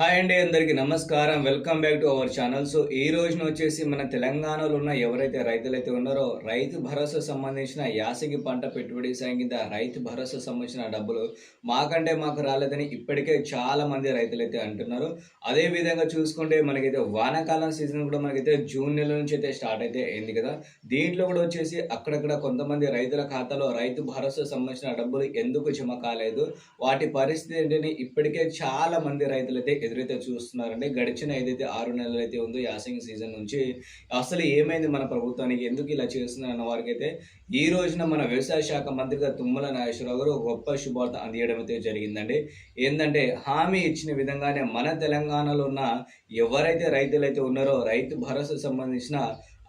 Hi అండి అందరికీ నమస్కారం. Welcome back to our channel so ఈ రోజున వచ్చేసి మన తెలంగాణలో ఉన్న ఎవరైతే రైతులైతే ఉన్నారో రైతు భరోసా సంబంధించిన యాసగి పంట పెట్టుబడి సాయం కింద రైతు భరోసా సంబంధించిన డబ్బులు మాకంటే మాకు రాలేదని ఇప్పటికే చాలా మంది రైతులైతే అంటున్నారు. అదే విధంగా చూసుకుంటే మనకైతే వానాకాలం సీజన్ కూడా మనకైతే జూన్ నెల నుంచి అయితే స్టార్ట్ అయితే అయింది కదా. దీంట్లో కూడా వచ్చేసి అక్కడక్కడ కొంతమంది రైతుల ఖాతాలో రైతు భరోసా సంబంధించిన డబ్బులు ఎందుకు జమ కాలేదు? వాటి పరిస్థితి ఏంటని ఇప్పటికే చాలా మంది రైతులైతే ఎదురైతే చూస్తున్నారంటే గడిచిన ఏదైతే ఆరు నెలలు అయితే ఉందో యాసింగ్ సీజన్ నుంచి అసలు ఏమైంది మన ప్రభుత్వానికి? ఎందుకు ఇలా చేస్తున్నారు అన్న వారికి అయితే ఈ రోజున మన వ్యవసాయ శాఖ మంత్రిగా తుమ్మల నాగేశ్వరరావు గారు గొప్ప శుభార్త అందియడం అయితే జరిగిందండి. ఏంటంటే హామీ ఇచ్చిన విధంగానే మన తెలంగాణలో ఉన్న ఎవరైతే రైతులైతే ఉన్నారో రైతు భరోసా సంబంధించిన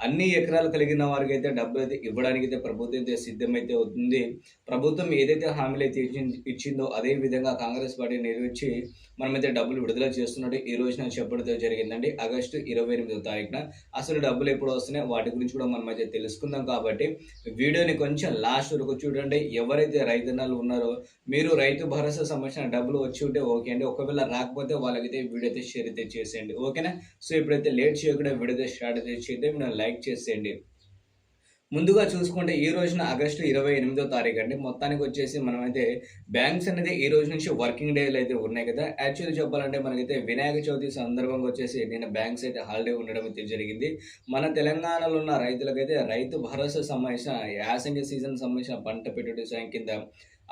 అన్ని ఎకరాలు కలిగిన వారికి అయితే డబ్బులు అయితే ఇవ్వడానికి అయితే ప్రభుత్వం అయితే సిద్ధమైతే అవుతుంది. ప్రభుత్వం ఏదైతే హామీలు అయితే ఇచ్చి- ఇచ్చిందో అదే విధంగా కాంగ్రెస్ పార్టీ నెరవేర్చి మనమైతే డబ్బులు విడుదల చేస్తున్నట్టు ఈ రోజున చెప్పడంతో జరిగిందండి. ఆగస్టు ఇరవై ఎనిమిదో తారీఖున అసలు డబ్బులు ఎప్పుడు వస్తున్నాయి వాటి గురించి కూడా మనం అయితే తెలుసుకుందాం కాబట్టి వీడియోని కొంచెం లాస్ట్ వరకు చూడండి. ఎవరైతే రైతన్నలు ఉన్నారో మీరు రైతు భరోసా సంబంధించిన డబ్బులు వచ్చి ఉంటే ఓకే అండి. ఒకవేళ రాకపోతే వాళ్ళకైతే వీడియో అయితే షేర్ అయితే చేసేయండి. ఓకేనా? సో ఇప్పుడైతే లేట్ చేయకుండా వీడియో అయితే స్టార్ట్ అయితే చేద్దాం. లైక్ లైక్ చేసేయండి. ముందుగా చూసుకుంటే ఈ రోజున ఆగస్టు ఇరవై ఎనిమిదో తారీఖు అండి. మొత్తానికి వచ్చేసి మనమైతే బ్యాంక్స్ అనేది ఈ రోజు నుంచి వర్కింగ్ డేలు అయితే ఉన్నాయి కదా. యాక్చువల్లీ చెప్పాలంటే మనకైతే వినాయక చవితి సందర్భంగా వచ్చేసి నిన్న బ్యాంక్స్ అయితే హాలిడే ఉండడం అయితే జరిగింది. మన తెలంగాణలో ఉన్న రైతులకైతే రైతు భరోసా సంబంధించిన యాసంగి సీజన్ సంబంధించిన పంట పెట్టుబడి సాయం కింద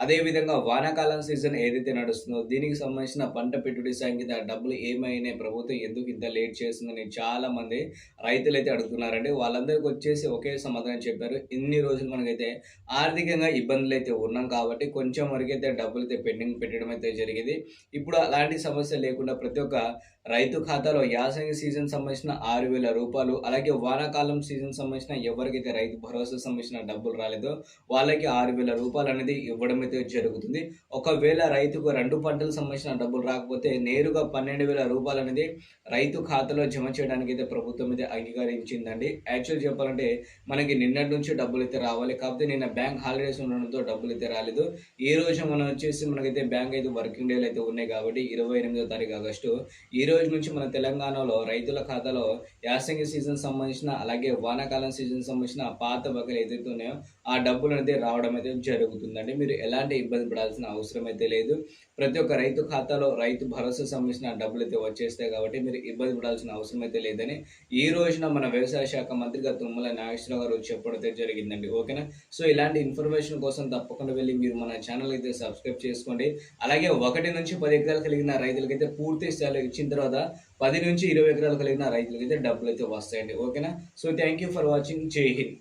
అదేవిధంగా వానాకాలం సీజన్ ఏదైతే నడుస్తుందో దీనికి సంబంధించిన పంట పెట్టుబడి సంఖ్య డబ్బులు ఏమైనాయి? ప్రభుత్వం ఎందుకు ఇంత లేట్ చేస్తుందని చాలా మంది రైతులు అయితే అడుగుతున్నారండి. వాళ్ళందరికీ వచ్చేసి ఒకే సమాధానం చెప్పారు. ఇన్ని రోజులు మనకైతే ఆర్థికంగా ఇబ్బందులు అయితే ఉన్నాం కాబట్టి కొంచెం వరకు అయితే డబ్బులు అయితే పెండింగ్ పెట్టడం అయితే జరిగింది. ఇప్పుడు అలాంటి సమస్య లేకుండా ప్రతి ఒక్క రైతు ఖాతాలో యాసంగి సీజన్ సంబంధించిన ఆరు వేల రూపాయలు అలాగే వానాకాలం సీజన్ సంబంధించిన ఎవరికైతే రైతు భరోసా సంబంధించిన డబ్బులు రాలేదో వాళ్ళకి ఆరు వేల రూపాయలు అనేది ఇవ్వడం అయితే జరుగుతుంది. ఒకవేళ రైతుకు రెండు పంటలకు సంబంధించిన డబ్బులు రాకపోతే నేరుగా పన్నెండు వేల రూపాయలు అనేది రైతు ఖాతాలో జమ చేయడానికి అయితే ప్రభుత్వం అయితే అంగీకరించిందండి. యాక్చువల్ చెప్పాలంటే మనకి నిన్నటి నుంచి డబ్బులు అయితే రావాలి. కాకపోతే నిన్న బ్యాంక్ హాలిడేస్ ఉండడంతో డబ్బులు అయితే రాలేదు. ఈ రోజు మనం వచ్చేసి మనకైతే బ్యాంక్ అయితే వర్కింగ్ డేలు అయితే ఉన్నాయి కాబట్టి ఇరవై ఎనిమిదో తారీఖు ఆగస్టు. ఈ రోజు నుంచి మన తెలంగాణలో రైతుల ఖాతాలో యాసంగి సీజన్ సంబంధించిన అలాగే వానాకాలం సీజన్ సంబంధించిన పాత బకలు ఏదైతే ఉన్నాయో ఆ డబ్బులు అనేది రావడం అయితే జరుగుతుందండి. మీరు ఎలాంటి ఇబ్బంది పడాల్సిన అవసరం అయితే లేదు. ప్రతి ఒక్క రైతు ఖాతాలో రైతు భరోసా సంబంధించిన డబ్బులు అయితే వచ్చేస్తాయి కాబట్టి మీరు ఇబ్బంది పడాల్సిన అవసరం అయితే లేదని ఈ రోజున మన వ్యవసాయ శాఖ మంత్రిగా తుమ్మల నాగేశ్వరరావు గారు చెప్పడం జరిగిందండి. ఓకేనా? సో ఇలాంటి ఇన్ఫర్మేషన్ కోసం తప్పకుండా వెళ్ళి మీరు మన ఛానల్ అయితే సబ్స్క్రైబ్ చేసుకోండి. అలాగే ఒకటి నుంచి పది ఎకరాలు కలిగిన రైతులకైతే పూర్తి స్థాయిలో ఇచ్చిన తర్వాత పది నుంచి ఇరవై ఎకరాలు కలిగిన రైతులకైతే డబ్బులు అయితే వస్తాయండి. ఓకేనా? So thank you for watching. జై హింద్.